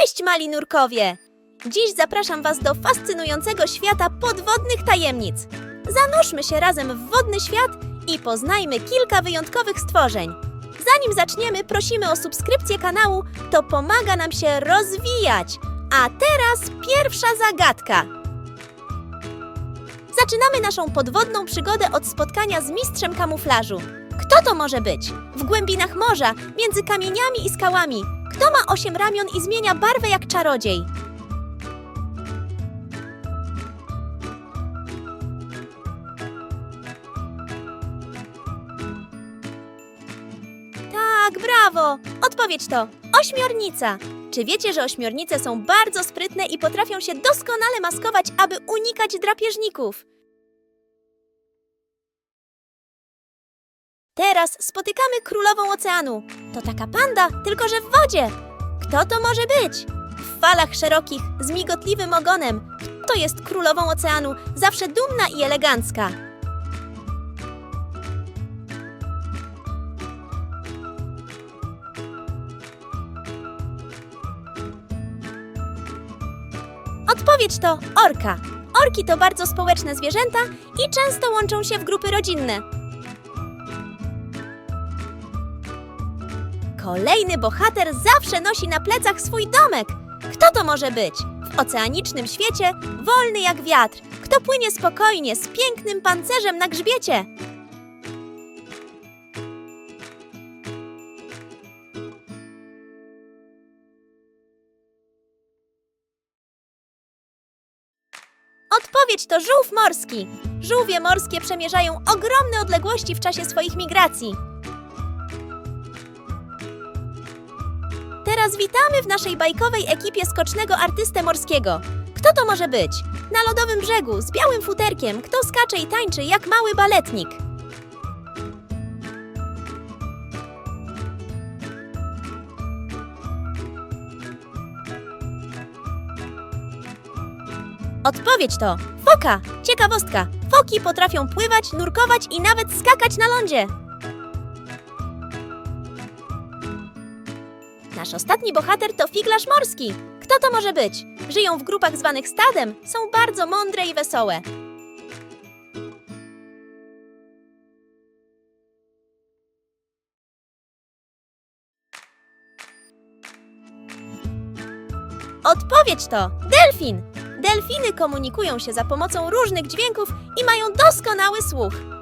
Cześć, mali nurkowie! Dziś zapraszam Was do fascynującego świata podwodnych tajemnic. Zanurzmy się razem w wodny świat i poznajmy kilka wyjątkowych stworzeń. Zanim zaczniemy, prosimy o subskrypcję kanału, to pomaga nam się rozwijać. A teraz pierwsza zagadka. Zaczynamy naszą podwodną przygodę od spotkania z mistrzem kamuflażu. Kto to może być? W głębinach morza, między kamieniami i skałami. Kto ma osiem ramion i zmienia barwę jak czarodziej? Tak, brawo! Odpowiedź to ośmiornica. Czy wiecie, że ośmiornice są bardzo sprytne i potrafią się doskonale maskować, aby unikać drapieżników? Teraz spotykamy królową oceanu. To taka panda, tylko że w wodzie. Kto to może być? W falach szerokich, z migotliwym ogonem. To jest królową oceanu, zawsze dumna i elegancka. Odpowiedź to orka. Orki to bardzo społeczne zwierzęta i często łączą się w grupy rodzinne. Kolejny bohater zawsze nosi na plecach swój domek. Kto to może być? W oceanicznym świecie wolny jak wiatr. Kto płynie spokojnie z pięknym pancerzem na grzbiecie? Odpowiedź to żółw morski. Żółwie morskie przemierzają ogromne odległości w czasie swoich migracji. Teraz witamy w naszej bajkowej ekipie skocznego artystę morskiego. Kto to może być? Na lodowym brzegu, z białym futerkiem, kto skacze i tańczy jak mały baletnik. Odpowiedź to foka. Ciekawostka. Foki potrafią pływać, nurkować i nawet skakać na lądzie. Nasz ostatni bohater to figlarz morski. Kto to może być? Żyją w grupach zwanych stadem, są bardzo mądre i wesołe. Odpowiedź to delfin. Delfiny komunikują się za pomocą różnych dźwięków i mają doskonały słuch.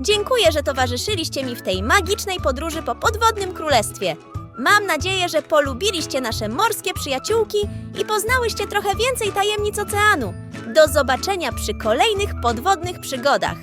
Dziękuję, że towarzyszyliście mi w tej magicznej podróży po podwodnym królestwie. Mam nadzieję, że polubiliście nasze morskie przyjaciółki i poznałyście trochę więcej tajemnic oceanu. Do zobaczenia przy kolejnych podwodnych przygodach.